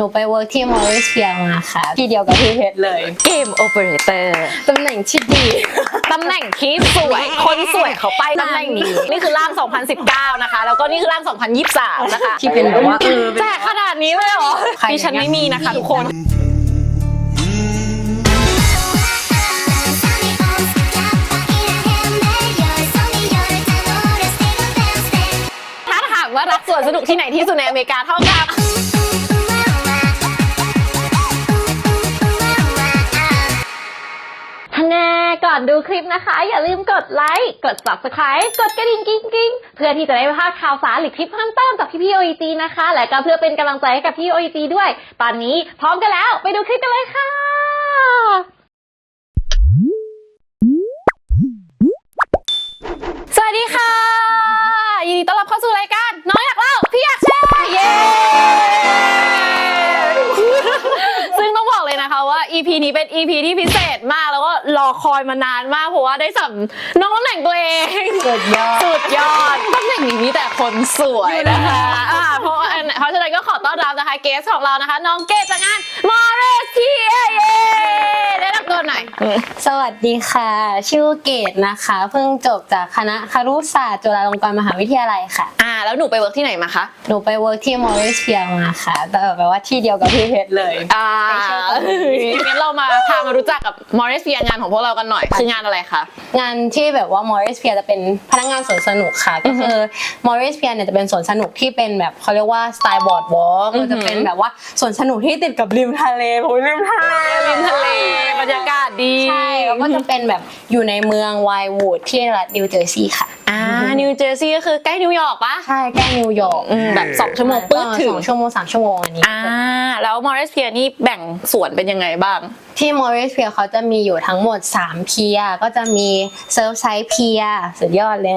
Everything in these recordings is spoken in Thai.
หนูไปเวิร์กที่มอริสเฟียมาค่ะ ที่เดียวกับพี่เพชรเลย เกมโอเปอเรเตอร์ตำแหน่งที่ดี ตำแหน่งที่สวย คนสวยเขาไปตำแหน่งนี้ นี่คือร่าง 2019 นะคะ แล้วก็นี่คือร่าง 2023 นะคะที่เป็นแบบว่าเออแจกขนาดนี้เลยเหรอใครดิฉันไม่มีนะคะทุกคนถ้าถามว่ารักสวนสนุกที่ไหนที่สุดในอเมริกาเท่ากับ ท่านแน่ก่อนดูคลิปนะคะ อย่าลืมกดไลค์ กด subscribe กดกระดิ่งกิ๊งกิ๊งเพื่อที่จะได้ไม่พลาดข่าวสารหรือคลิปเพิ่มเติมจากพี่พี่โอจีนะคะ และก็เพื่อเป็นกำลังใจให้กับพี่โอจีด้วย ตอนนี้พร้อมกันแล้ว ไปดูคลิปกันเลยค่ะ EP ที่พิเศษมากแล้วก็รอคอยมานานมากเพราะว่าได้สัมน้องตำแหน่งตัวเอง สุดยอด สุดยอดตำแหน่งนี้มีแต่คนสวยนะคะอ่าเพราะเพราะฉะนั้นก็ขอต้อนรับนะคะเกสของเรานะคะ น้องเกดจากงานมอเรสทีเย้ได้รับตัวหน่อย สวัสดีค่ะ ชื่อเกดนะคะ เพิ่งจบจากคณะครุศาสตร์จุฬาลงกรณ์มหาวิทยาลัยค่ะ อ่า แล้วหนูไปเวิร์กที่ไหนมาคะหนูไปเวิร์กที่มอริสเฟียมาค่ะ แต่แบบว่าที่เดียวกับพี่เพชรเลย อ่าไปเชิญกันงั้นเรามาพามารู้จักกับมอริสเฟียงานของพวกเรากันหน่อย คืองานอะไรคะ งานที่แบบว่ามอริสเฟียจะเป็นพนักงานสวนสนุกค่ะ ก็คือมอริสเฟียเนี่ยจะเป็นสวนสนุกที่เป็นแบบเขาเรียกว่าสไตล์บอร์ดวอล์กอือหือจะเป็นแบบว่าสวนสนุกที่ติดกับริมทะเลโอ้ยริมทะเลริมทะเลบรรยากาศดีใช่แล้วก็จะเป็นแบบอยู่ในเมืองไวน์วูดที่รัฐนิวเจอร์ซีย์ค่ะอ่านิวเจอร์ซีย์ก็คือใกล้นิวยอร์กปะใช่ใกล้นิวยอร์กอืมแบบสองชั่วโมงปึ๊บถึงสองชั่วโมงสามชั่วโมงอันนี้อ่าแล้วมอริสเฟียนี่แบ่งส่วนเป็นยังไงบ้างที่มอริสเฟียเขาจะมีอยู่ทั้งหมด 3 เพียร์ก็จะมีเซิร์ฟไซส์เพียร์สุดยอดเลย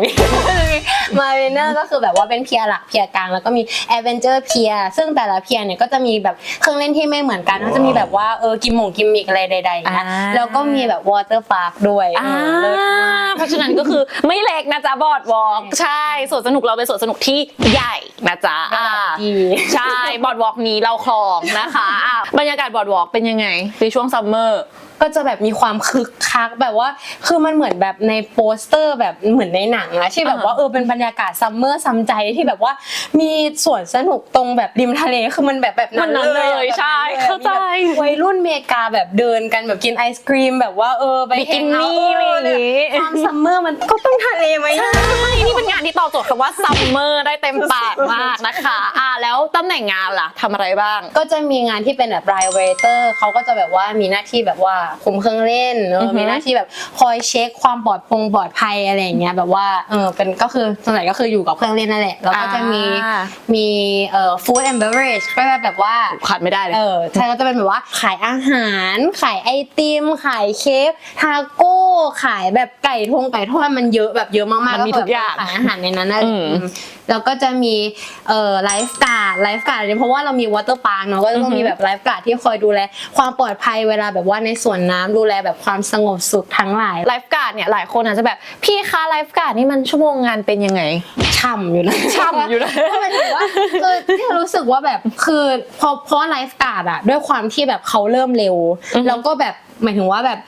มาเรเนอร์ก็คือแบบว่าเป็นเพียร์หลักเพียร์กลาง แล้วก็มีแอดเวนเจอร์เพียร์ซึ่งแต่ละเพียร์เนี่ยก็จะมีแบบเครื่องเล่นที่ไม่เหมือนกันก็จะมีแบบว่าเออกิมหมงกิมมิกอะไรใดๆอย่างเงี้ยอ่าแล้วก็มีแบบวอเตอร์พาร์คด้วยอ่าเออเลิศมากเพราะฉะนั้นก็คือไม่เล็กนะจ๊ะบอร์ดวอล์กใช่สวนสนุกเราเป็นสวนสนุกที่ใหญ่นะจ๊ะอ่าดีใช่บอร์ดวอล์กนี้เราคลองนะคะอะบรรยากาศบอร์ดวอล์กเป็นยังไงในช่วงซัมเมอร์ก็จะแบบมีความคึกคักแบบว่า คือมันเหมือนแบบในโปสเตอร์แบบเหมือนในหนังอะที่แบบว่าเออเป็นบรรยากาศซัมเมอร์ซัมใจที่แบบว่ามีสวนสนุกตรงแบบริมทะเลคือมันแบบแบบนั้นมันนั้นเลยอะเลยใช่แบบนั้นลยเข้าใจมีแบบวัยรุ่นเมกาแบบเดินกันแบบกินไอศครีมแบบว่าเออไปบิกิแฮงนี่เอาท์อะไรอย่างงี้ความซัมเมอร์มันก็ต้องทะเลไหมใช่นี่เป็นงานที่ตอบโจทย์คำว่าซัมเมอร์ได้เต็มปากมากนะคะอ่าแล้วตำแหน่งงานล่ะทำอะไรบ้าง ก็จะมีงานที่เป็นแบบไรเวเตอร์เขาก็จะแบบว่ามีหน้าที่แบบว่าคุมเครื่องเล่นเออืออฮึมีหน้าที่แบบคอยเช็คความปลอดพงปลอดภัยอะไรอย่างเงี้ยแบบว่าเออเป็นก็คือส่วนใหญ่ก็คืออยู่กับเครื่องเล่นนั่นแหละแล้วก็จะมีอ่ามีเอ่อ food and beverage ก็จะแบบว่าขาดไม่ได้เลยเออใช่ก็จะเป็นแบบว่าขายอาหาร ขายไอติม ขายเค้กทาโก้ขายแบบไก่ทงไก่ทอดมันเยอะแบบเยอะมากๆมันมีแล้วทุกอย่างขายอาหารในนั้นนั่นแหละอืมอืมแล้วก็จะมีเอ่อไลฟ์การ์ดไลฟ์การ์ดเนี่ยเพราะว่าเรามีวอเตอร์พาร์คเนาะก็จะต้องมีแบบไลฟ์การ์ดที่คอยดูแล ความปลอดภัยเวลาแบบว่าในสวนน้ำดูแลแบบความสงบสุขทั้งหลายไลฟ์การ์ดเนี่ยหลายคนอาจจะแบบพี่คะไลฟ์การ์ดนี่มันชั่วโมงงานเป็นยังไงช่ำอยู่นะช่ำอยู่นะก็หมายถึงว่าคือที่รู้สึกว่าแบบคือเพราะเพราะไลฟ์การ์ดอะด้วยความที่แบบเขาเริ่มเร็วอือฮึแล้วก็แบบหมายถึงว่าแบบ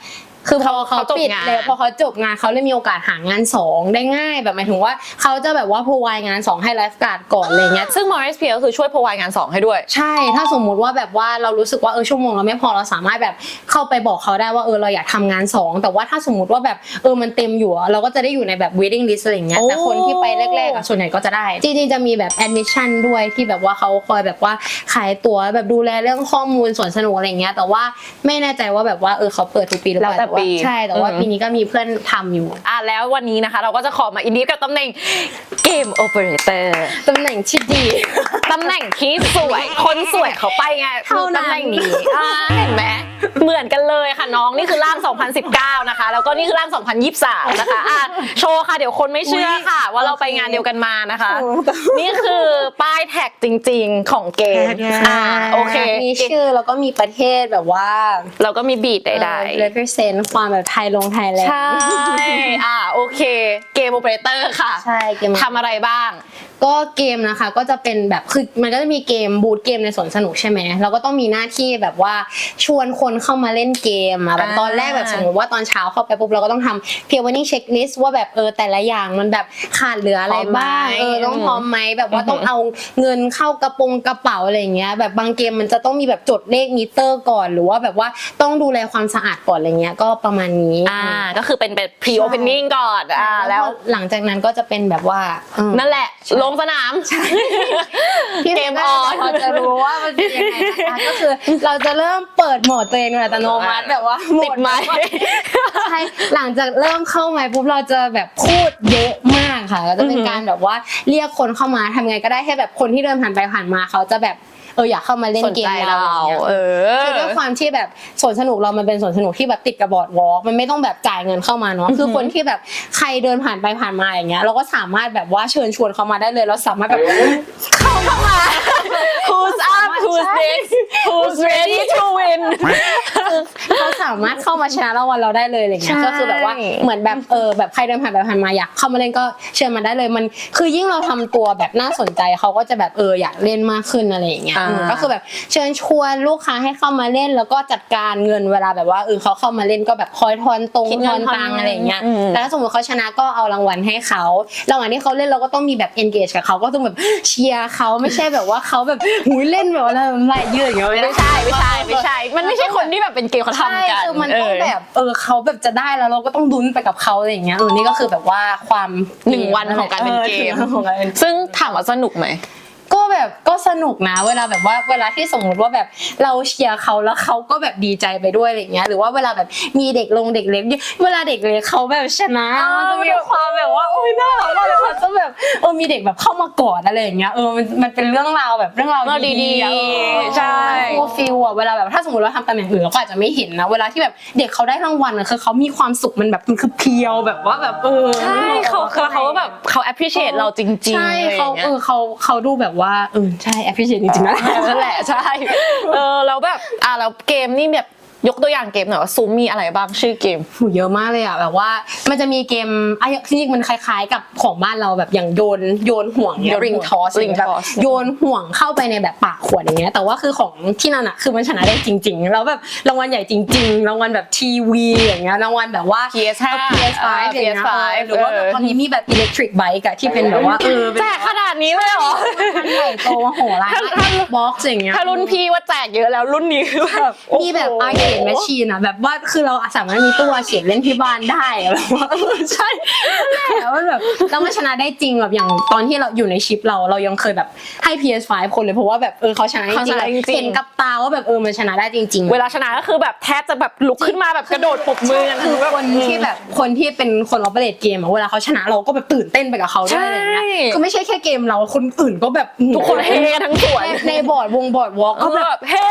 คือพอเขาเขาจบปิดงานเลยพอเขาจบงานเขาเลยมีโอกาสหางานสองได้ง่ายแบบหมายถึงว่าเขาจะแบบว่าพรวายงานสองให้ไลฟ์การ์ดก่อนอะไรเงี้ยซึ่งมอริสเพียก็คือช่วยพรวายงานสองให้ด้วย ใช่ถ้าสมมุติว่าแบบว่าเรารู้สึกว่าเออชั่วโมงเราไม่พอเราสามารถแบบเข้าไปบอกเขาได้ว่าเออเราอยากทำงานสองแต่ว่าถ้าสมมุติว่าแบบเออมันเต็มอยู่อะเราก็จะได้อยู่ในแบบ waiting list อะไรอย่างเงี้ยโอ้แต่คนที่ไปแรกๆอะส่วนใหญ่ก็จะได้จริงๆจะมีแบบ admission ด้วยที่แบบว่าเขาคอยแบบว่าขายตั๋วแบบดูแลเรื่องข้อมูลสวนสนุกอะไรอย่างเงี้ยแต่ว่าไม่แน่ใจว่าแบบว่าเออเขาเปิดทุกปีหรือเปล่าแล้วแต่ว่าปีใช่แต่ว่าอืม ปีนี้ก็มีเพื่อนทำอยู่อะแล้ววันนี้นะคะเราก็จะขอมาอินดีกับตำแหน่งเกมโอเปอเรเตอร์ตำแหน่งที่ดี ตำแหน่งที่สวยคนสวยเขาไปไงเท่านั้น ตำแหน่งนี้อ่าเห็นไหมเหมือนกันเลยค่ะน้องนี่คือร่าง 2019 นะคะ แล้วก็นี่คือร่าง 2023 นะคะอะโชว์ค่ะเดี๋ยวคนไม่เชื่อค่ะ ว่าเราไปงานเดียวกันมานะคะ นี่คือป้ายแท็กจริง ๆ ของเกมอ่าโอเคมีชื่อแล้วก็มีประเทศแบบว่าเราก็มีบีดใด ๆ represent ความแบบไทยลงไทยแลๆนใช่ด์อ่าโอเค เกมโอเปอเรเตอร์ค่ะใช่เกมทำอะไรบ้าง ก็เกมนะคะก็จะเป็นแบบคือมันก็จะมีเกมบูธเกมในสวนสนุกใช่ไหมเราก็ต้องมีหน้าที่แบบว่าชวนคนเข้ามาเล่นเกมอะแบบอ่าตอนแรกแบบสมมติว่าตอนเช้าเข้าไปปุ๊บเราก็ต้องทำเพียร์วันนิ่งเช็คลิสต์ว่าแบบเออแต่ละอย่างมันแบบขาดเหลืออะไรบ้างเออต้องพร้อมไหมแบบว่าต้องเอาเงินเข้ากระโปรงกระเป๋าอะไรอย่างเงี้ยแบบบางเกมมันจะต้องมีแบบจดเลขมิเตอร์ก่อน หรือว่าแบบว่าต้องดูแลความสะอาดก่อนอะไรเงี้ยก็ประมาณนี้อ่าก็คือเป็นเป็น pre opening ก่อนอ่าแล้วหลังจากนั้นก็จะเป็นแบบว่าเออนั่นแหละ ลงสนามพี่เกมออนเราจะรู้ว่ามันเป็นยังไงนะคะก็คือเราจะเริ่มเปิดโหมดตัวเองโดยอัตโนมัติแบบว่าโหมติดดไหมใช่หลังจากเริ่มเข้ามาปุ๊บเราจะแบบพูดเยอะมากค่ะก็จะเป็นอือหือการแบบว่าเรียกคนเข้ามาทำไงก็ได้ให้แบบคนที่เดินผ่านไปผ่านมาเขาจะแบบ เอออยากเข้ามาเล่นสนเกใจมเราเราอะไรเงี้ยเออคือด้วยความที่แบบสวนสนุกเรามันเป็นสวนสนุกที่แบบติดกับบอร์ดวอล์กมันไม่ต้องแบบจ่ายเงินเข้ามาเนาะคือคนที่แบบใครเดินผ่านไปผ่านมาอย่างเงี้ยเราก็สามารถแบบว่าเชิญชวนเขามาได้เลยเราสามารถแบบเข้ามา Who's up Who's next Who's ready to win เขาสามารถเข้ามาชนะรางวัลเราได้เลยอะไรเงี้ยใช่ก็คือแบบว่าเหมือนแบบเออแบบใครเดินผ่านไปผ่านมาอยากเข้ามาเล่นก็เชิญมาได้เลยมัน คือยิ่งเราทำตัวแบบน่าสนใจเขาก็จะแบบเอออยากเล่นมากขึ้นอะไรอย่างเงี้ยอ่าอืมก็คือแบบเชิญชวนลูกค้าให้เข้ามาเล่นแล้วก็จัดการเงินเวลาแบบว่าเออเขาเข้ามาเล่นก็แบบคอยทอนตรงคิดทเงิอนนตังอะไรอย่างเงี้ยอืมแต่ถ้าสมมติเขาชนะก็เอารางวัลให้เขารางวัลที่เขาเล่นเราก็ต้องมีแบบ engage กับเขาก็ต้องแบบเชียร์เขาไม่ใช่แบบว่าเขาแบบหุยเล่นแบบว่าอะไรยืดอย่างเงี้ยไม่ใช่ไม่ใช่ไม่ใช่ มันไม่ใช่คนที่แบบเป็นเกมเขาใช่ทำกันคือมันต้องเแบบ เออเขาแบบจะได้แล้วเราก็ต้องดุนไปกับเขาอะไรอย่างเงี้ยเออนี่ก็คือแบบว่าความหนึ่งวันของการเป็นเกม ออหนึ่งวันของการเป็นซึ่งถามว่าสนุกไหม ก็แบบก็สนุกนะ เวลาแบบว่าเวลาที่สมมติว่าแบบเราเชียร์เขาแล้วเขาก็แบบดีใจไปด้วยอะไรอย่างเงี้ยหรือว่าเวลาแบบมีเด็กลงเด็กเล็กเวลาเด็กเล็กเขาแบบชนะอ่ามัมันจะมีความแบบว่าโอ้ยน่ารักมากเลยมันจะแบบเออมีเด็กแบบเข้ามากอดอะไรอย่างเงี้ยเออมันมันเป็นเรื่องราวแบบเรื่องราวเรื่องดีดีๆอะๆใช่ฟูลฟิลอะเวลาแบบถ้าสมมติเราทำตำแหน่งอื่นเราก็อาจจะไม่เห็นนะ เวลาที่แบบเด็กเขาได้รางวัลอะคือเขามีความสุขมันแบบมันคือเพียวแบบว่าแบบเออใช่เขาเขาเขาแบบเขา appreciate เราจริงๆใช่อะไรอเขาย่างเงี้ยเออเขาเขาดูแบบว่าเออใช่ appreciate จริงๆนะนั่นแหละใช่เออแล้วแบบอะแล้วเกมนี่แบบ ยกตัวอย่างเกมหน่อยว่าซูมมีอะไรบ้างชื่อเกม หูเยอะมากเลยอะแบบว่า มันจะมีเกมไอ้จริงๆมันคล้ายๆ กับของบ้านเราแบบอย่างโยนโยนห่วงโยนริงทอส ring toss โยนห่วงเข้าไปในแบบปากขวดอย่างเงี้ยแต่ว่าคือของที่นั่นอะคือมันชนะได้จริง ๆ แล้วแบบรางวัลใหญ่จริง ๆ รางวัลแบบทีวีอย่างเงี้ยรางวัลแบบว่า PS5 PS5 อ่าอย่างเงี้ย PS5 เออหรือว่าแบบตอนนี้มีแบบ electric bike อะที่เป็นแบบว่าเออเป็นแจกขนาดนี้เลยเหรอ คันใหญ่โตมโหฬารถ้าถ้าบ็อกซ์อย่างเงี้ยถ้ารุ่นพี่ว่าแจกเยอะแล้วรุ่นนี้คือแบบมีแบบอาร์เคดแมชชีนอะแบบว่าคือเราสามารถมีตู้อาร์เคดเล่นที่บ้านได้อะแบบว่าเออใช่แต่ว่าแบบแล้วมันชนะได้จริงแบบอย่างตอนที่เราอยู่ในชิปเราเรายังเคยแบบให้ PS5 คนเลยเพราะว่าแบบเออเขาชนะจเขาชริงนะๆจริงๆเห็นกับตาว่าแบบเออมันชนะได้จริง ๆ เวลาชนะก็คือแบบแทบจะแบบลุกขึ้นมาแบบกระโดดปรบมือกันคือคนที่แบบคนที่เป็นคนออเปเรตเกมอะเวลาเขาชนะเราก็แบบตื่นเต้นไปกับเขาด้วยอะไรเงี้ยใช่คือไม่ใช่แค่เกมเราคนอื่นก็แบบทุกคนเฮกันทั้งสวนในในบอร์ดวงบอร์ดวอล์กก็ก็แบแบบบเฮ้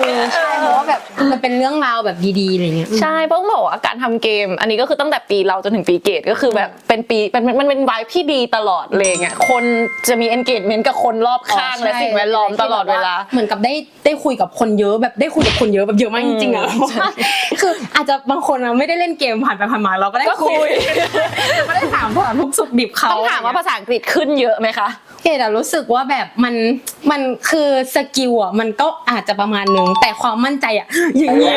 เออใช่เพราะว่าแบบมันเป็นเรื่องราวแบบดีๆอะไรเงี้ย ใช่เพราะต้องบอกว่าการทำเกม อันนี้ก็คือตั้งแต่ปีเราจนถึงปีเกตก็คือแบบเป็นปีมันมันมันเป็นไวท์ที่ดีตลอดเลยเงี้ยคนจะมี engagement กับคนรอบข้างและสิ่งแวดล้อมตลอดเวลา เหมือนกับได้ได้คุยกับคนเยอะแบบได้คุยกับคนเยอะแบบเยอะมากจริงๆอะอืมเพราะว่าคืออาจจะบางคนอะไม่ได้เล่นเกมผ่านไปผ่านมาเราก็ได้ก็คุยก็ได้ถามผ่านทุกสุขดิบเขา ต้องถามว่าภาษาอังกฤษขึ้นเยอะไหมคะ เกดอะรู้สึกว่าแบบมันมันคือสกิลอะมันก็อาจจะประมาณนึงแต่ความมั่นใจอะอย่างเงี้ย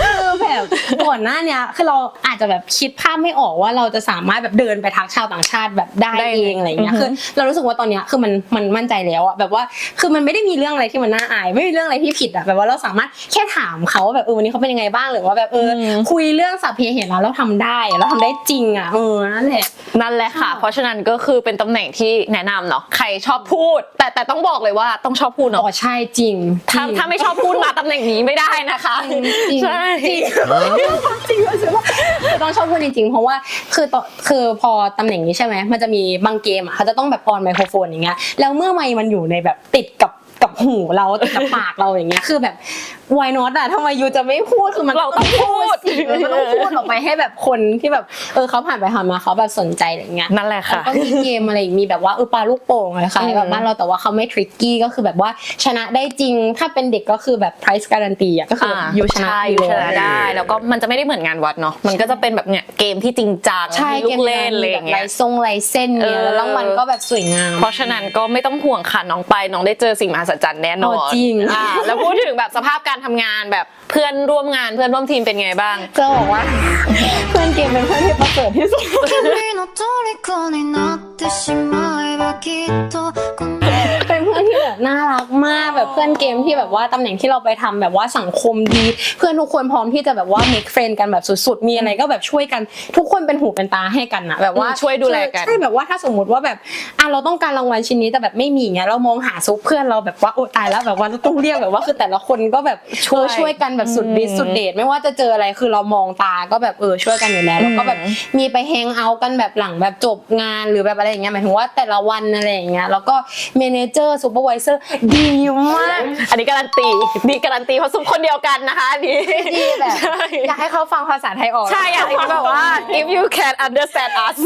คือแบบก่ อนหน้าเนี้ยคือเราอาจจะแบบคิดภาพไม่ออกว่าเราจะสามารถแบบเดินไปทักชาวต่างชาติแบบได้ได้เองอะไรเงี้ยอือฮึคือเรารู้สึกว่าตอนเนี้ยคือมันมันมั่นใจแล้วอะแบบว่าคือมันไม่ได้มีเรื่องอะไรที่มันน่าอาย ไม่มีเรื่องอะไรที่ผิดอะแบบว่าเราสามารถแค่ถามเขาว่าแบบเออวันนี้เขาเป็นยังไงบ้างหรือว่าแบบเอออคุยเรื่องสัพเพเหตุแล้วเราทำได้อะเราทำได้จริงอะเออนั่นแหละนั่นแหละค่ะ เพราะฉะนั้นก็คือเป็นตำแหน่งที่แนะนำเนาะใครชอบพูด แต่แต่ต้องบอกเลยว่าต้องชอบพูดอ๋เนาะอใช่จริงถ้าจริงถ้าไม่ชอบพูดมาตำแหน่งนี้ไม่ได้นะคะจริงจริงความจริงเลยใช่ไหมต้องชอบพูดจริงๆ เพราะว่าคือตอนคือพอตำแหน่งนี้ใช่ไหมมันจะมีบางเกมอะเขาจะต้องแบบออนไมโครโฟนอย่างเงี้ยแล้วเมื่อไมค์มันอยู่ในแบบติดกับ กับหูเราติดกับปากเราอย่างเงี้ยคือแบบ why not อะทำไมยูจะไม่พูดคือมันเราต้องพูดสิมันต้องพูดออกไปให้แบบคนที่แบบเออเขาผ่านไปผ่านมาเขาแบบสนใจอะไรเงี้ยนั่นแหละแล้วค่ะก็มีเกมอะไรอีกมีแบบว่าเออปลาลูกโป่งอะไรค่ะอืมแบบบ้านเราแต่ว่าเขาไม่ทริกกี้ก็คือแบบว่าชนะได้จริงถ้าเป็นเด็กก็คือแบบ price guarantee อะก็คืออยูชนะใช่อยู่ชแล้วนะได้ แล้วก็มันจะไม่ได้เหมือนงานวัดเนาะมันก็จะเป็นแบบเนี่ยเกมที่จริงจังใช่มีลูกเล่นอะไรอย่างแบบเงี้ลายยทรงลายเส้นเนี่ยเออแล้วรางวัลก็แบบสวยงามเพราะฉะนั้นก็ไม่ต้องห่วงค่ะน้องไปน้องได้เจอสิ่งมหัศจรรย์แน่นอนโอ้จริงอ่าแล้วพูดถึงแบบสภาพการทำงานแบบเพื่อนร่วมงานเพื่อนร่วมทีมเป็นไงบ้าง จะบอกว่าเพื่อนเกมเป็นเพื่อนที่ประเสริฐที่สุด แบบน่ารักมากแบบเพื่อนเกมที่แบบว่าตำแหน่งที่เราไปทำแบบว่าสังคมดี เพื่อนทุกคนพร้อมที่จะแบบว่า make friend กันแบบสุดๆ มีอะไรก็แบบช่วยกัน ทุกคนเป็นหูเป็นตาให้กันนะแบบว่าอืมช่วยดูแลกันใช่แบบว่าถ้าสมมติว่าแบบอะเราต้องการรางวัลชิ้นนี้แต่แบบไม่มีอย่างเงี้ยเรามองหาซุปเพื่อนเราแบบว่าโอ้ตายแล้วแบบว่าเราต้องเรียกแบบว่าคือแต่ละคนก็แบบช่วยช่วยกันแบบสุดฤทธิ์สุดเดชไม่ว่าจะเจออะไรคือเรามองตาก็แบบเออช่วยกันอยู่แล้วแล้วก็แบบมีไปแฮงเอาท์กันแบบหลังแบบจบงานหรือแบบอะไรอย่างเงี้ยหมายถึงว่าแต่ละวันอะไรอย่างเงี้ยแล้วก็เมเนเจอร์ซูเปอร์วิเซอร์ดีมาก อันนี้การันตีดีการันตีเพราะซุปคนเดียวกันนะคะอันนี้ดีแบบใช่อยากให้เขาฟังภาษาไทยออกใช่อยากให้แบบว่า if you can understand us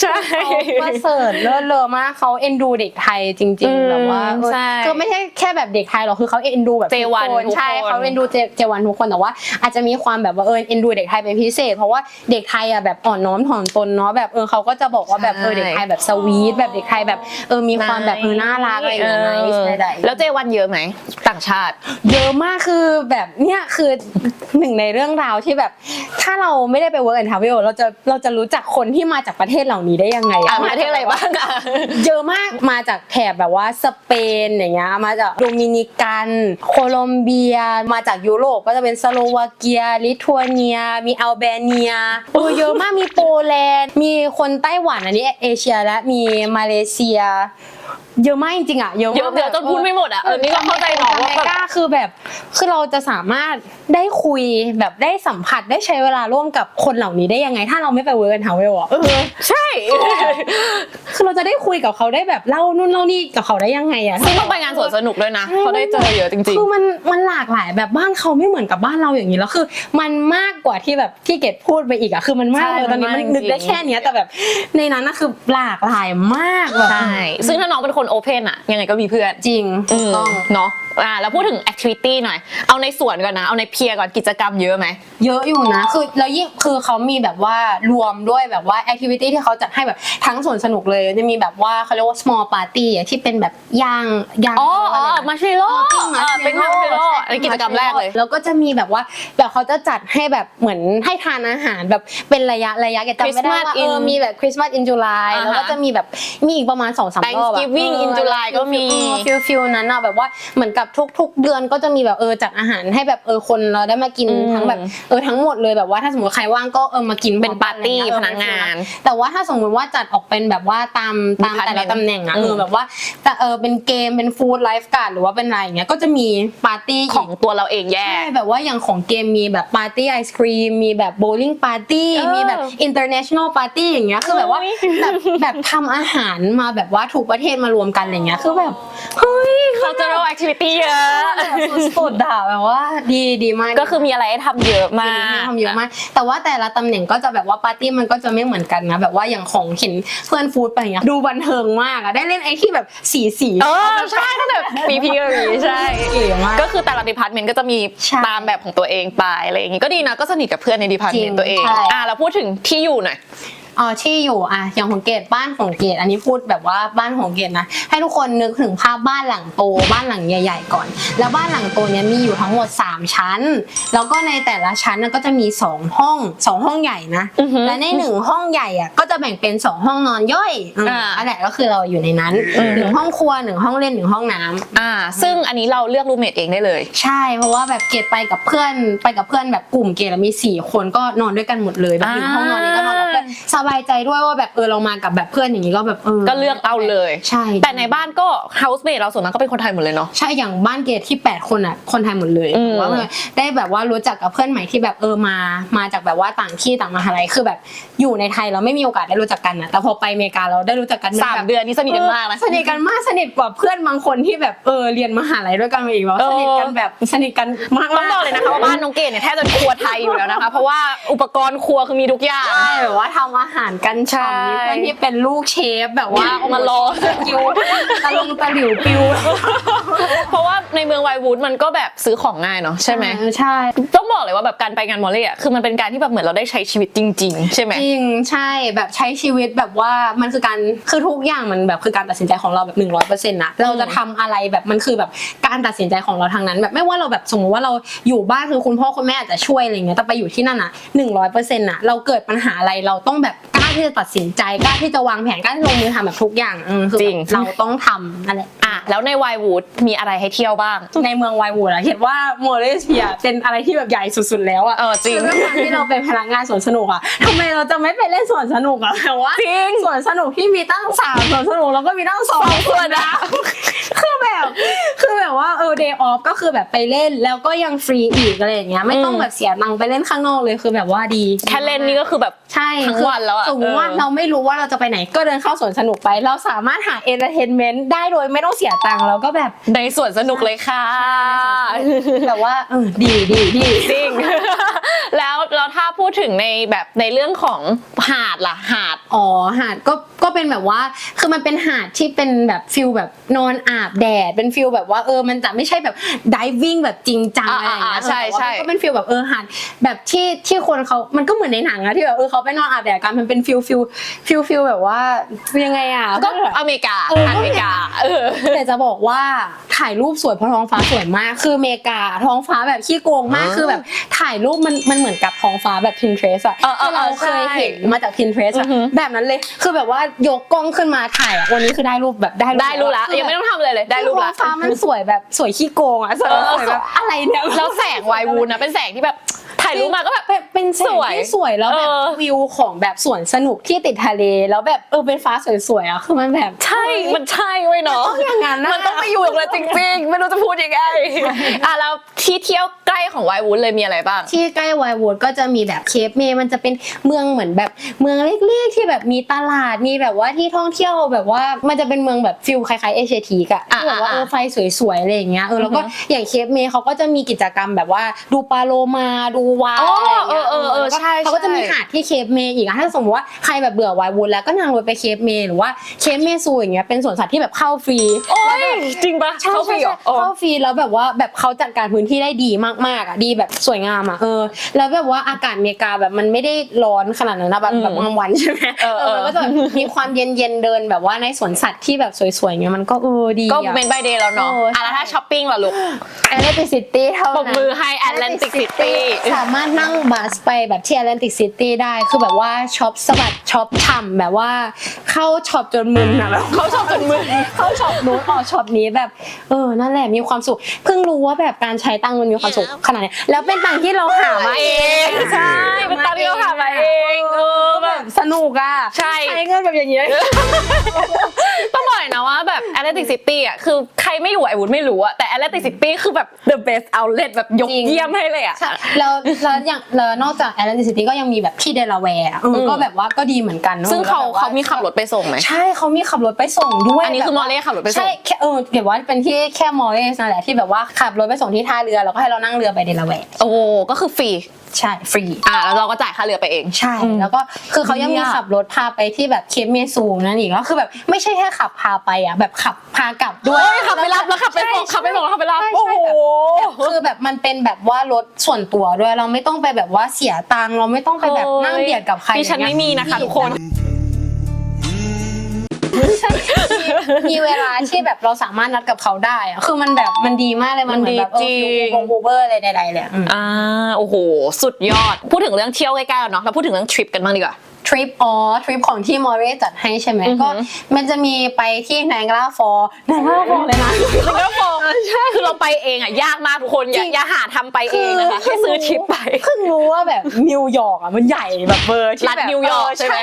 ใช่เขาประเสริฐเลิศเลอมากเขาเอ็นดูเด็กไทยจริงอืมๆแบบว่าเออใช่คือไม่ใช่แค่แบบเด็กไทยหรอกคือเขาเอ็นดูแบบทุก J1 คนทุกใช่คนเขาเอ็นดูเจเจวันทุกคนแต่ว่า อาจจะมีความแบบว่าเออเอ็นดูเด็กไทยเป็นพิเศษ เพราะว่าเด็กไทยอะแบบอ่อนน้อมถ่อมตนเนาะแบบเออเขาก็จะบอกว่าแบบเออเด็กไทยแบบสวีทแบบเด็กไทยแบบเออมีความแบบเออน่ารักอะไรอย่างเงี้ย nice ใดๆ แล้วเจวันเยอะไหมต่างชาติ เยอะมากคือแบบเนี่ยคือหนึ่งในเรื่องราวที่แบบ ถ้าเราไม่ได้ไป work and travel เราจะเราจะรู้จักคนที่มาจากประเทศเหล่านี้ได้ยังไงอะประเทศอะไรบ้างอะเยอะมากมาจากแถบแบบว่าสเปนอย่างเงี้ยมาจากโดมินิกัน โคลอมเบีย มาจากยุโรปก็จะเป็นสโลวาเกีย ลิทัวเนีย มีอัลเบเนียเออเยอะมากมีโปแลนด์ มีคนไต้หวันอันนี้เอเชียและมีมาเลเซีย เยอะมากจริงๆอะเยอะเยมาอะกเดี๋ยวจนพูดไม่หมดอะเออนี่ก็เข้าใจเนาะว่าอเมแบบริกาคือแบบ คือเราจะสามารถได้คุยแบบได้สัมผัสได้ใช้เวลาร่วมกับคนเหล่านี้ได้ยังไง ถ้าเราไม่ไปเวิร์กแอนด์ทาวเวลอะใช่ คือเราจะได้คุยกับเขาได้แบบเล่านู่นเล่านี่กับเขาได้ยังไงอะซึ่งต้องไปงานสวนสนุกด้วยนะเขาได้เจอเยอะจริงคือมันมันหลากหลายแบบบ้านเขาไม่เหมือนกับบ้านเราอย่างนี้แล้วคือ มันมากกว่าที่แบบที่เกดพูดไปอีกอะคือมันมากใช่เลยตอนนี้มันมันมากนึกได้จริงๆแค่เนี้ยแต่แบบ ในนั้นน่ะคือหลากหลายมากแบบๆใช่ซึ่งถ้าน้องเป็นคนโอเพนอะยังไงก็มีเพื่อนจริงถูกต้อง เนาะ อ่าแล้วพูดถึงแอคทิวิตี้หน่อย เอาในสวนก่อนนะ เอาในเพียร์ก่อนกิจกรรมเยอะไหม เยอะอยู่นะ คือแล้วยิ่งคือเขามีแบบว่ารวมด้วยแบบว่าแอคทิวิตี้ที่เขาจัดให้แบบทั้งสวนสนุกเลย จะมีแบบว่าเขาเรียกว่า small party อะที่เป็นแบบย่างย่างอ๋อเขาอ๋อเรียกอะไรนะมาชิโร่อ๋อปิ้งเป็นมาชิโร่ใช่อันนี้กิจกรรมแรกเลย แล้วก็จะมีแบบว่าแบบเขาจะจัดให้แบบเหมือนให้ทานอาหารแบบเป็นระยะระยะแกจำไม่ได้ว่า Christmas เออ in มีแบบคริสต์มาสอินจูไลอ่าฮะแล้วก็จะมีแบบมีอีกประมาณ2อสามรอบอะ Thanksgiving in July ก็มีฟิลฟิลนั้นอะแบบว่าเหมือนกับทุก ๆ เดือนก็จะมีแบบเออจัดอาหารให้แบบเออคนเราได้มากินอืมทั้งแบบเออทั้งหมดเลยแบบว่าถ้าสมมติใครว่างก็เออมากินเป็นพร้อมกัปาร์ตี้อะไรเงี้ยพนักงาน แต่ว่าถ้าสมมติว่าจัดออกเป็นแบบว่าตามตามแต่ละ Department ตำแหน่งอะอืมเออแบบว่าแต่เออเป็นเกมเป็นฟู้ดไลฟ์การ์ดหรือว่าเป็นอะไรอย่างเงี้ยก็จะมีปาร์ตี้ของตัวเราเองแยใช่กแบบว่าอย่างของเกมมีแบบปาร์ตี้ไอศครีมมีแบบโบลิ่งปาร์ตี้เออมีแบบ international ปาร์ตี้อย่างเงี้ยคือแบบว่าเฮ้ยแบบแบบทำอาหารมาแบบว่าถูกประเทศมารวมกันอะไรเงี้ยคือแบบเฮ้ย cultural activity เยอะสุดๆอะแบบว่า ดีดีมากก็คือมีอะไรให้ทำเยอะมากทำเยอะมาก แต่ว่าแต่ละตำแหน่งก็จะแบบว่าปาร์ตี้มันก็จะไม่เหมือนกันนะ แบบว่าอย่างของเห็นเพื่อนฟู้ดไปอย่างเงี้ยดูบันเทิงมากอะได้เล่นไอ้ที่แบบสีสีเออใช่ตั้งแต่ปีพีก็มีใช่เก๋มากก็คือแต่ละดีพาร์ตเมนต์ก็จะมีใช่ตามแบบของตัวเองไปอะไรอย่างงี้ก็ดีนะก็สนิทกับเพื่อนในดีพาร์ตเมนต์ตัวเองจริงใช่อะเราพูดถึงที่อยู่หน่อย อ๋อที่อยู่อะอย่างของเกดบ้านของเกดอันนี้พูดแบบว่าบ้านของเกดนะให้ทุกคนนึกถึงภาพบ้านหลังโตบ้านหลังใหญ่ ๆ ก่อน แล้วบ้านหลังโตเนี้ยมีอยู่ทั้งหมด 3 ชั้น แล้วก็ในแต่ละชั้นน่ะก็จะมี 2 ห้อง 2 ห้องใหญ่นะอือฮึ และในหนึ่งห้องใหญ่อะก็จะแบ่งเป็น 2 ห้องนอนย่อยอืมอ่า อันแหละก็คือเราอยู่ในนั้นหนึ่งห้องครัวหนึ่งห้องเล่นหนึ่งห้องน้ำ อ่า ซึ่งอันนี้เราเลือกรูเมทเองได้เลย ใช่เพราะว่าแบบเกดไปกับเพื่อนไปกับเพื่อนแบบกลุ่มเกดแล้วมีสี่คนก็นอนด้วยกันหมดเลยแบบหนึ่งอ่าห้องนอนนี้ก็นอนกับเพื่อนสบายใจด้วยว่าแบบเออเรามากับแบบเพื่อนอย่างนี้ก็แบบเออก็เลือกเอาเลย ใช่ แต่ในบ้านก็ housemate เราส่วนมากก็เป็นคนไทยหมดเลยเนาะ ใช่อย่างบ้านเกดที่ 8 คนอะคนไทยหมดเลยอืม ว่าแบบได้แบบว่ารู้จักกับเพื่อนใหม่ที่แบบเออมามาจากแบบว่าต่างที่ต่างมหาลัยคือแบบอยู่ในไทยเราไม่มีโอกาสได้รู้จักกันนะแต่พอไปอเมริกาเราได้รู้จักกันสามแบบ เดือนนี่สนิทกันมากนะสนิทกันมากสนิทกว่าเพื่อนบางคนที่แบบเออเรียนมหาลัยด้วยกันมาอีกแล้วเออ สนิทกันแบบสนิทกันมากๆต้องบอกเลยนะคะว่าบ้านน้องเกดเนี่ยแทบจะครัวไทยอยู่แล้วนะคะ เพราะว่าอุปกรณ์ครัวคือมีทุกอย่าง ใช่แบบว่าทำอาหารกันใช่ฉ่ำมีเพื่อนที่เป็นลูกเชฟแบบว่าเอามารอคิวตะลงตะหลิวปิว เพราะว่าในเมืองไววูดมันก็แบบซื้อของง่ายเนาะใช่ไหมเออใช่ ต้องบอกเลยว่าแบบการไปงานมอลเล่อะคือมันเป็นการที่แบบเหมือนเราได้ใช้ชีวิตจริง ๆ ใช่ไหมจริงใช่แบบใช้ชีวิตแบบว่ามันคือการคือทุกอย่างมันแบบคือการตัดสินใจของเราแบบหนึ่งร้อยเปอร์เซ็นต์นะเราจะทำอะไรแบบมันคือแบบการตัดสินใจของเราทางนั้น แบบไม่ว่าเราแบบสมมติว่าเราอยู่บ้านคือคุณพ่อคุณแม่อาจจะช่วยอะไรเงี้ยแต่ไปอยู่ที่นั่นอะหนึ่งร้อยเปอร์เซ็นต์อะเราเกิดปัญหาอะไรเราต้องแบบกล้าที่จะตัดสินใจกล้าที่จะวางแผนกล้าที่ลงมือทำแบบทุกอย่างอืมคือจริงแบบเราต้องทำนั่นแหละ อะแล้วในไววูดมีอะไรให้เที่ยวบ้าง ในเมืองไววูดอะเห็นว่าโมเลเซียเป็นอะไรที่แบบใหญ่สุดๆแล้วอะเออจริง คือด้วยความที่เราเป็นพนักงานสวนสนุกอะทำไมเราจะไม่ไปเล่นสวนสนุกอะแบบว่าจริง สวนสนุกที่มีตั้งสามสวนสนุกแล้วก็มีตั้งสองสองสวนนะคือแบบคือ แบบว่าเออเดย์ออฟก็คือแบบไปเล่นแล้วก็ยังฟรีอีกอะไรอย่างเงี้ยไม่ต้องอืมแบบเสียตังค์ไปเล่นข้างนอกเลยคือแบบว่าดีแค่เล่นนี่ก็คือแบบใช่ทั้งวันแล้วอะสมมติว่าเออเราไม่รู้ว่าเราจะไปไหนก็เดินเข้าสวนสนุกไป เราสามารถหาเอนเตอร์เทนเมนต์ได้โดยไม่ต้องเสียตังค์แล้วก็แบบในสวนสนุกเลยค่ะแบบว่าเออดีดีดีจริงแล้วแล้วถ้าพูดถึงในแบบในเรื่องของหาดล่ะหาดอ๋อหาดก็ก็เป็นแบบว่าคือมันเป็นหาดที่เป็นแบบฟิลแบบนอนอาบแดดเป็นฟิลแบบว่าเออมันจะไม่ใช่แบบดิวิ่งแบบจริงจังอะไรอย่างเงี้ยอ่าๆๆใช่ แต่ว่าใช่มันก็เป็นฟิลแบบเออหาดแบบที่ที่คนเขามันก็เหมือนในหนังอะที่แบบเออเขาไปนอนอาบแดดกันมันเป็นฟิลฟิลฟิลฟิลแบบว่ายังไงอะก็แบบ อเมริกาเออ อเมริกาเออ แต่จะบอกว่าถ่ายรูปสวยเพราะท้องฟ้าสวยมาก คืออเมริกาท้องฟ้าแบบขี้โกงมากคือแบบถ่ายรูปมันมันเหมือนกับท้องฟ้าแบบ Pinterest อะเออเออที่เราเคยเห็นมาจาก Pinterest อะอือหือ แบบนั้นเลย คือแบบว่ายกกล้องขึ้นมาถ่ายอะวันนี้คือได้รูปแบบได้ได้รู้ละคือยังแบบไม่ต้องทำอะไรเลย ได้รู้ท้อละงฟ้ามันสวยแบบสวยขี้โกงอะสวยเออสวยแบบอะไรเนี่ย แล้วแสงไววูดนะเป็นแสงที่แบบ ถ่ายรูปมาก็แบบ เป็นเป็นแสสงวยที่สวยแล้วแบบเออ วิวของแบบสวนสนุกที่ติดทะเล แล้วแบบเออเป็นฟ้าสวยๆอะคือมันแบบ ใช่มันใช่เว้ยเนาะต้องอย่างนั้นนะมันต้องไปอยู่อย่างนั้นจริงๆ ไม่รู้จะพูดยังไงอะแล้วที่เที่ยวใกล้ของไววูดเลยมีอะไรบ้าง ที่ใกล้ไวน์วูดก็จะมีแบบเคปเมย์มันจะเป็นเมืองเหมือนแบบเมืองเล็กๆที่แบบมีตลาดมีแบบว่าที่ท่องเที่ยวแบบว่ามันจะเป็นเมืองแบบฟิลคล้ายๆเอเชียทีกอะอ่าที่แบบว่าอ่าเออไฟสวยๆอะไรอย่างเงี้ยเออแล้วก็อย่างเคปเมย์เขาก็จะมีกิจกรรมแบบว่าดูปลาโลมาดูวาฬอ๋ออะไรอย่างเงี้ยเออเออเออแล้วก็ใช่เขาก็จะมีใช่หาดที่เคปเมย์อีกอะถ้าสมมติว่าใครแบบเบื่อไวน์วูดแล้วก็นั่งรถไปเคปเมย์หรือว่าเคปเมซูอย่างเงี้ยเป็นสวนสัตว์ที่แบบเข้าฟรีโอ้ยจริงปะใช่เขาฟรีใช่เหรอใช่เข้าฟรีแล้วแบบว่าแบบเขาจัดการพื้นที่ได้ดีมากๆอะดีแบบสวยงามอะเออ แล้วแบบว่าอากาศอเมริกาแบบมันไม่ได้ร้อนขนาดนั้นนะแบบอืมแบบกลางวันใช่ไหมเออเออมันก็จะแบบมีความเย็นๆเดินแบบว่าในสวนสัตว์ที่แบบสวยๆเงี้ยมันก็เออดีก็อะเป็นใบเดย์แล้วเนาะเอออ่อะแล้วถ้าช้อปปิ้งล่ะลูกแอตแลนติกซิตี้เท่าปรบนั้นมือให้ Atlantic City สามารถนั่งบัสไปแบบที่แอตแลนติกซิตี้ได้ คือแบบว่าช็อปสะบัดช็อปฉ่ำแบบว่าเข้าช็อปจนมึนอะแบบเขาชอบจนมือเข้าช็อปนู้นออกช็อปนี้แบบเออนั่นแหละมีความสุขเพิ่งรู้ว่าแบบการใช้ตังค์มันมีความสุขขนาดนี้แล้วเป็นตังค์ที่เราหามาเองใช่เป็นตังค์ที่เราหามาเองเออแบบสนุกอะใช่ใช้เงินแบบอย่างนี้ต้องบอกเลยนะว่าแบบ Atlantic City อะคือใครไม่อยู่ไอวูดไม่รู้อะแต่ Atlantic City คือแบบ the best outlet แบบยกจริงเยี่ยมให้เลยอะใช่แล้วแล้วอย่างแล้วนอกจากแอตแลนติกซิตี้ก็ยังมีแบบที่เดลาแวร์อะเออมก็แบบว่าก็ดีเหมือนกันซึ่งเขาแล้วแบบว่เขามีขับรถไปส่งไหม ใช่เขามีขับรถไปส่งด้วยอันนี้คือแบบมอว่าลเล่ขับรถไปส่ง ใช่แค่เออเดี๋ยวว่าเป็นที่แค่มอลเลสนั่นแหละที่แบบว่าขับรถไปส่งที่ท่าเรือแล้วก็ให้เรานั่งเรือไปเดลาแวร์ โอ้ก็คือฟรี ใช่ฟรี อะแล้วเราก็จ่ายค่าเรือไปเองใช่แล้วก็คือเขายังมีดีอะขับรถพาไปที่แบบเคปเมซูนั่นอีกก็คือแบบไม่ใช่แค่ขับพาไปอะแบบขับพากลับด้วย เอ้ยขับไปรับแล้วขับไปส่งใช่ขับไปส่งแล้วขับไปรับใช่โอ้ใช่โหแบบคือแบบมันเป็นแบบว่ารถส่วนตัวด้วยเราไม่ต้องไปแบบว่าเสียตังค์เราไม่ต้องไปแบบนั่งเบียดกับใครดิฉันอย่างไม่เงี้ยมีนะคะทุกคนใช่มี มีเวลาที่แบบเราสามารถนัดกับเขาได้อะคือมันแบบมันดีมากเลยมันเหมือนแบบมันดีจริงวงบูเบอร์อะไรใดๆเลยอืมอ่าโอ้โห สุดยอด พูดถึงเรื่องเที่ยวใกล้ๆแล้วเนาะเราพูดถึงเรื่องทริปกันบ้างดีกว่า ทริปอ๋อทริปของที่มอเรจัดให้ใช่ไหมอือหือก็มันจะมีไปที่แนงกราฟอร์แนงกราฟอร์เลยนะแล้วก็ฟองคือเราไปเองอะยากมากทุกคนอย่าจริงอย่าหาทำไปเองนะคะคือให้ซื้อทริปไป เพิ่งรู้ว่าแบบนิวยอร์กอะมันใหญ่แบบเบอร์ที่รัฐแบบนิวยอร์กเใช่ไหม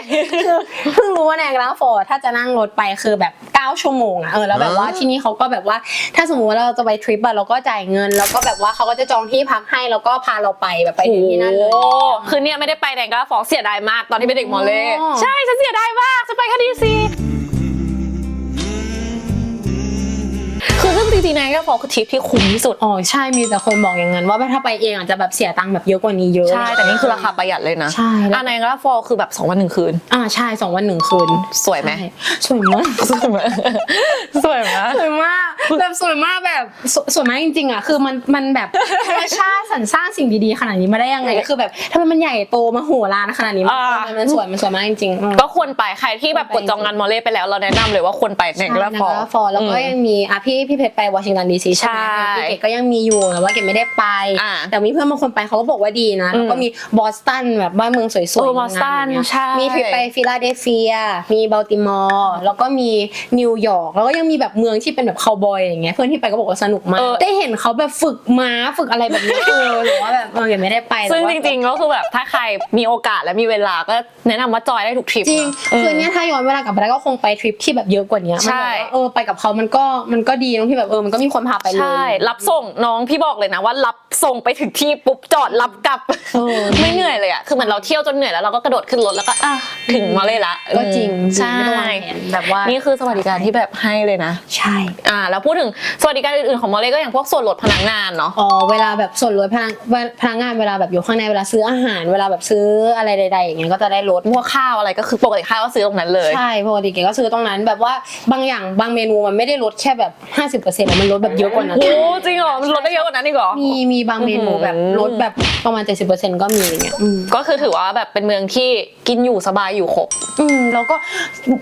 คือเพิ่งรู้ว่าแนงกราฟอร์ถ้าจะนั่งรถไปคือแบบ9 ชั่วโมงอะเออแล้วแบบว่าที่นี่เขาก็แบบว่าถ้าสมมติว่าเราจะไปทริปอะเราก็จ่ายเงิน แล้วก็แบบว่าเขาก็จะจองที่พักให้แล้วก็พาเราไปแบบไปถึงที่นั่นเลย โอ้คือเนี่ยไม่ได้ไปแดงก็ฟองเสียดายมากตอนที่เป็นเด็กมอลเล่ อ๋อ ใช่ฉันเสียดายมากฉันไปแค่ดีซี คือซึ่งจริงๆแดงก็ฟองคือทริปที่คุ้มที่สุด อ๋อใช่มีแต่คนบอกอย่างนั้นว่าถ้าไปเองอาจจะแบบเสียตังค์แบบเยอะกว่านี้เยอะใช่ แต่นี่คือราคาประหยัดเลยนะใช่แล้วอะแดงก็ฟองคือแบบสองวันหนึ่งคืน อ่าใช่สองวันหนึ่งคืน สวยไหมใช่สวยมากสวยไหมสวยไหมสวยมากแบบสวยมากแบบสสวยมากจริงๆอะคือมันมันแบบธรรมชาติสรรสร้างสิ่งดีๆขนาดนี้มาได้ยังไงคือแบบทำไมมันใหญ่โตมาโหฬารขนาดนี้มันอ่ามันสวยมันสวยมากจริงๆอืมก็ควรไปใครที่แบบกดจองงานมอลเล่ไปแล้วเราแนะนำเลยว่าควรไปแดงก็ฟองฟอร์แล้วก็ยังมีอะพี่พี่เพชรไปวอชิงตันดีซีใช่ไหมใช่พี่เกดก็ยังมีอยู่แต่ว่าเกดไม่ได้ไป อ่าแต่มีเพื่อนบางคนไปเขาก็บอกว่าดีนะอืมแล้วก็มีบอสตันแบบบ้านเมืองสวยๆเออบอสตันงามอย่างเงี้ยใช่ มีทริปไปฟิลาเดลเฟีย มีบัลติมอร์แล้วก็มีนิวยอร์กแล้วก็ยังมีแบบเมืองที่เป็นแบบคาวบอยอย่างเงี้ยเพื่อนที่ไปก็บอกว่าสนุกมาก เออ ได้เห็นเขาแบบฝึกม้าฝึกอะไรแบบนี้ เออหรือว่าแบบเออเกดไม่ได้ไปซึ่งแต่ว่าจริงๆก็คือแบบถ้าใครมีโอกาสและมีเวลาก็แนะนำว่าจอยได้ทุกทริปจริงนะ คือเนี้ยถ้าย้อนเวลากลับไปได้ก็คงไปทริปที่แบบเยอะกว่านี้มันใช่ แบบว่าเออไปกับเขามันก็มันก็ดีตรงที่แบบเออมันก็มีคนพาไปเลย ใช่ รับส่งน้องพี่บอกเลยนะว่า รับส่งไปถึงที่ปุ๊บจอดรับกลับเออ ไม่เหนื่อยเลยอะคือเหมือนเราเที่ยวจนเหนื่อยแล้วเราก็กระโดดขึ้นรถแล้วก็อะถึงมาเลยละก็จริงใช่ไม่ต้องวางแผนแบบว่านี่คือสวัสดิการที่แบบให้เลยนะ ใช่ อ่าแล้วพูดถึงสวัสดิการอื่นๆของมอลเล่ก็อย่างพวกส่วนลดพนักงานเนาะ อ๋อเวลาแบบส่วนลดพนักพนักงานเวลาแบบอยู่ข้างในเวลาซื้ออาหารเวลาแบบซื้ออะไรใดๆอย่างเงี้ยก็จะได้ลดพวกข้าวอะไรก็คือปกติข้าวก็ซื้อตรงนั้นเลย ใช่ปกติเก๋ก็ซื้อตรงนั้นแบบว่าบางอย่างบางเมนูมันไม่ได้ลดแค่แบบ50%อะมันลดแบบเยอะกว่านั้น โอ้จริงเหรอมันลดได้เยอะกว่านั้นอีกเหรอ มีมีบางเมนูแบบลดแบบประมาณ70%ก็มีอย่างเงี้ยอืมก็คือถือว่าแบบเป็นเมืองที่กินอยู่สบายอยู่ครบ อืมแล้วก็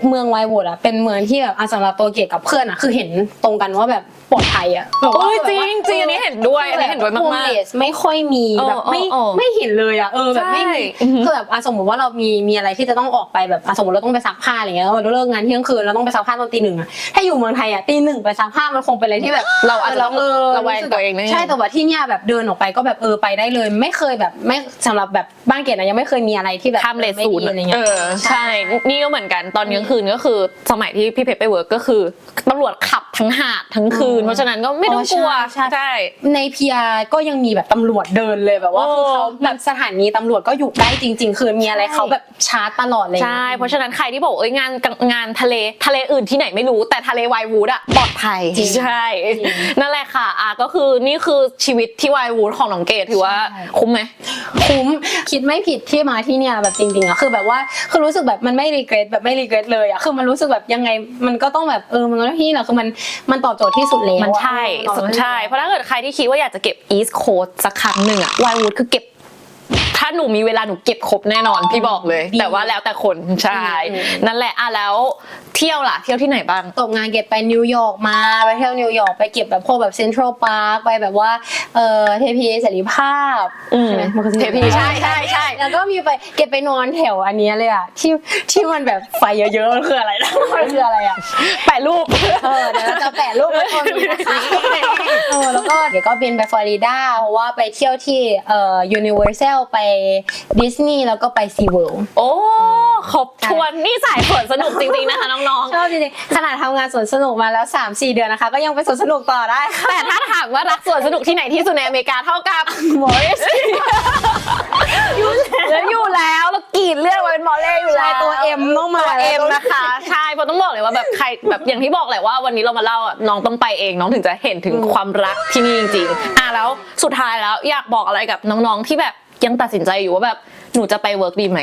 เมืองไวโวดอะเป็นเมืองที่แบบอะสำหรับตัวเกดกับเพื่อนอะคือเห็นตรงกันว่าแบบ ปลอดภัยอะแบบว่าโอ้ยแบบว่าจริงจริงอันนี้เห็นด้วยอันนี้เห็นด้วยมากๆโฮเลสไม่ค่อยมีเออแบบไม่เออเออไม่เห็นเลยอะเออแบบไม่มีใช่อือหือคือแบบอะสมมติว่าเรามีมีอะไรที่จะต้องออกไปแบบอะสมมติเราต้องไปซักผ้าอะไรเงี้ยแล้วเราเลิกงานเที่ยงคืนเราต้องไปซักผ้าตอนตีหนึ่งอะถ้าอยู่เมืองไทยอะตีหนึ่งไปซักผ้ามันคงเป็นอะไรที่แบบ เราอาจจะต้องเออระแวงตัวเองนะใช่แต่ว่าที่เนี่ยแบบเดินออกไปก็แบบเออไปได้เลย ไม่เคยแบบไม่สำหรับแบบบ้านเกดนะยังไม่เคยมีอะไรที่แบบทำเลทไม่ศูดีนย์อะไรเงี้เอยอใช่ นี่ก็เหมือนกันตอนกลางคืนก็คือ สมัยที่พี่เพชรไปเวิร์กก็คือตำรวจขับทั้งหาดทั้งคืนอ๋อเพราะฉะนั้นก็ไม่ต้องกลัวอ๋อใช่ใช่ใช่ในพีอาก็ยังมีแบบตำรวจเดินเลยแบบว่าโอ้คือเขาแบบสถานีตำรวจก็อยู่ใกล้จริง ๆ คือมีอะไรใช่เขาแบบชาร์จตลอดเลยใช่เพราะฉะนั้นใครที่บอกเอ้ยงานงานทะเลทะเลอื่นที่ไหนไม่รู้แต่ทะเลไวน์วูดอะปลอดภัยจริงใช่จริงนั่นแหละค่ะอะก็คือนี่คือชีวิตที่ไวน์วูดของน้องเกดถือว่าใช่คุ้มไหมคุ้มคิดไม่ผิดที่มาที่เนี่ยแบบจริงๆอะคือแบบว่าคือรู้สึกแบบมันไม่รีเกรสแบบไม่รีเกรสเลยอะคือมันรู้สึกแบบยังไงมันก็ต้องแบบเออมันก็ที่นี่แหละคือมันมันตอบโจทย์ที่สุดแล้วมันใช่อะสุดใช่ เพราะถ้าเกิดใครที่คิดว่าอยากจะเก็บ East Coast สักครั้งหนึ่งอะไวน์วูดคือเก็บ ถ้าหนูมีเวลาหนูเก็บครบแน่นอนพี่บอกเลย ดีแต่ว่าแล้วแต่คนใช่อืม นั่นแหละอะแล้วเที่ยวล่ะเที่ยวที่ไหนบ้าง ตกงานเก็บไปนิวยอร์กมาไปเที่ยวนิวยอร์กไปเก็บแบบพวกแบบเซ็นทรัลพาร์คไปแบบว่าเออเทพีเสรีภาพอืมใช่ไหมมันคือเทพีใช่ใช่ใช่ แล้วก็มีไปเก็บไปนอนแถวอันเนี้ยเลยอะที่ที่มันแบบไฟเยอะๆมันคืออะไรนะมันคืออะไรอะ แปะรูป เออเดี๋ยวเราจะแปะรูปไว้ตรงนี้นะคะเออแล้วก็เดี๋ยวก็บินไปฟลอริดาเพราะว่าไปเที่ยวที่เอ่อยูนิเวอร์แซลไปดิสนีย์แล้วก็ไปซีเวิลด์ โอ้ครบทวนนี่สายฝนสนุกจริงๆนะคะน้องชอบจริงๆขนาดทำงานสวนสนุกมาแล้ว 3-4 เดือนนะคะ ก็ยังไปสวนสนุกต่อได้ค่ะๆแต่ถ้าถามว่ารักสวนสนุกที่ไหนที่สุดในอเมริกาเท่ากับมอริสอยู่แล้วอยู่แล้วแล้วกรีดเลือดมาเป็นมอลเล่อยู่แล้วใช่ตัว M ต้องมาตัวเอ็มนะคะใช่เพราะต้องบอกเลยว่าแบบใครแบบอย่างที่บอกแหละว่าวันนี้เรามาเล่าอะน้องต้องไปเองน้องถึงจะเห็นถึงความรักที่นี่จริงๆอะแล้วสุดท้ายแล้วอยากบอกอะไรกับน้องๆที่แบบ ยังตัดสินใจอยู่ว่าแบบหนูจะไปเวิร์กดีไหม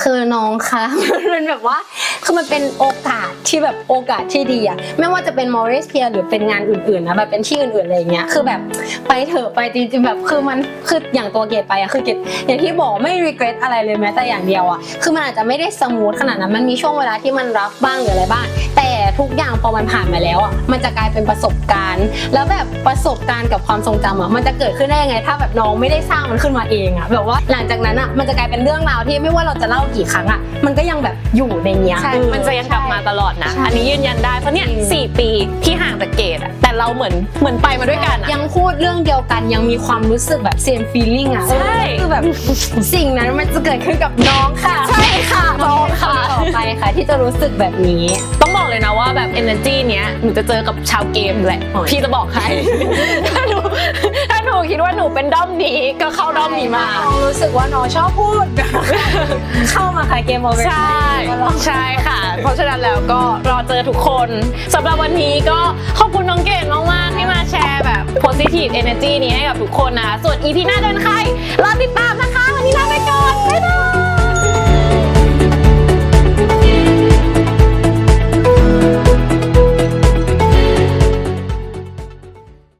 คือน้องคะ มันเป็นแบบว่าคือมันเป็นโอกาสที่แบบโอกาสที่ดีอะไม่ว่าจะเป็นมอริสเพียหรือเป็นงานอื่นๆนะแบบเป็นที่อื่นๆอะไรเงี้ยคือแบบไปเถอะไปจริงๆแบบคือมันคืออย่างตัวเกดไปอะคือเกดอย่างที่บอกไม่ regret อะไรเลยแม้แต่อย่างเดียวอะคือมันอาจจะไม่ได้สมูทขนาดนั้นมันมีช่วงเวลาที่มันรับบ้างหรืออะไรบ้าง แต่ทุกอย่างพอมันผ่านมาแล้วอะมันจะกลายเป็นประสบการณ์ แล้วแบบประสบการณ์กับความทรงจำอะมันจะเกิดขึ้นได้ยังไง ถ้าแบบน้องไม่ได้สร้างมันขึ้นมาเองอะแบบว่าหลังจากนั้นอะมันจะกลายเป็นเรื่องราวที่ไม่ว่าเราจะเล่ากี่ครั้งอะมันก็ยังแบบอยู่ในเนี้ยใช่เออมันจะยังกลับมาตลอดนะ ใช่อันนี้ยืนยันได้ เพราะเนี่ยจริง สี่ปีที่ห่างจากเกดอะแต่เราเหมือนเหมือนไปมาด้วยกันอะ ยังพูดเรื่องเดียวกันยังมีความรู้สึกแบบ same feeling อะใช่คือแบบ สิ่งนั้นมันจะเกิดขึ้นกับน้องค่ะใช่ค่ะน้องค่ะต่อไปค่ะ ที่จะรู้สึกแบบนี้ ต้องบอกเลยนะว่าแบบ energy เนี้ยหนูจะเจอกับชาวเกมแหละโอ้ยพี่จะบอกใครถ้าหนูถ้าหนู คิดว่าหนูเป็นด้อมนี้ก็เข้าด้อมนี้มา รู้สึกว่าน้องชอบพูด เข้ามาขายเกมโมเวใช่ใช่ค่ะ เพราะฉะนั้นแล้วก็รอเจอทุกคนสำหรับวันนี้ก็ขอบคุณน้องเกดมากๆที่มาแชร์แบบ positive energy นี้ให้กับทุกคนนะ ส่วนอีพีหน้าเดินใครรอติดตามนะคะ วันนี้ลาไปก่อน บ๊ายบาย